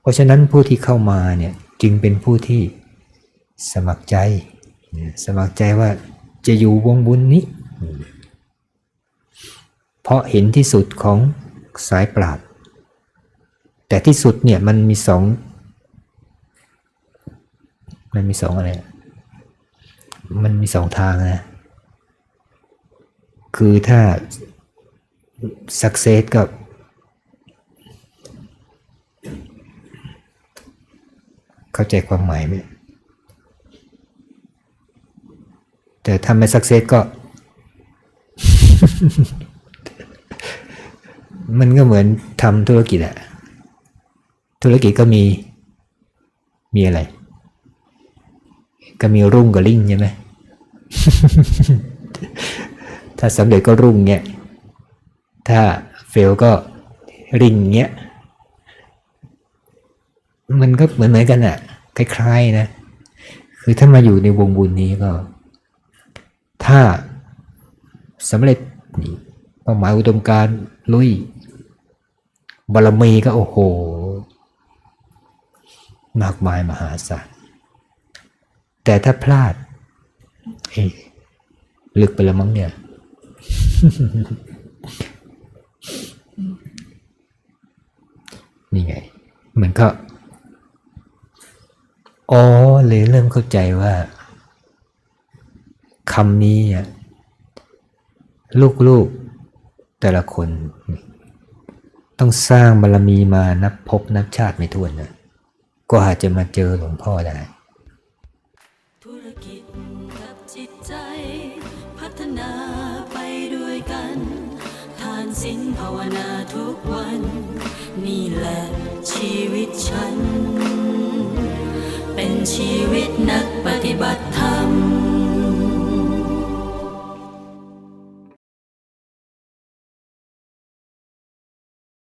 เพราะฉะนั้นผู้ที่เข้ามาเนี่ยจึงเป็นผู้ที่สมัครใจ สมัครใจว่าจะอยู่วงบุญนี้ เพราะเห็นที่สุดของสายปราบแต่ที่สุดเนี่ยมันมีสอง มันมีสองอะไร มันมีสองทางนะ คือถ้า success ก็เข้าใจความหมายไหมแต่ถ้าไม่ success ก็ มันก็เหมือนทำธุรกิจอะธุรกิจก็มี มีอะไร ก็มีรุ่งกับลิ่งใช่ไหมถ้าสำเร็จก็รุ่งเงี้ย ถ้าเฟลก็ริ่งเงี้ย มันก็เหมือนเหมือนกันอะ คล้ายๆนะ คือถ้ามาอยู่ในวงบุญนี้ก็ ถ้าสำเร็จนี่เป้าหมายอุดมการลุยบารมีก็โอ้โห มากมายมหาศาลแต่ถ้าพลาดเอ้ลึกไปล้วมั้งเนี่ย นี่ไง มันก็ อ๋อเลยเริ่มเข้าใจว่าคำนี้ลูกๆแต่ละคน ต้องสร้างบารรมีมานับพบนับชาติไม่ถ้วนนะก็อาจจะมาเจอหลวงพ่อได้ธุรกิจกับจิตใจ พัฒนาไปด้วยกันทานศีลภาวนาทุกวัน นี่แหละชีวิตฉัน ชีวิตนักปฏิบัติ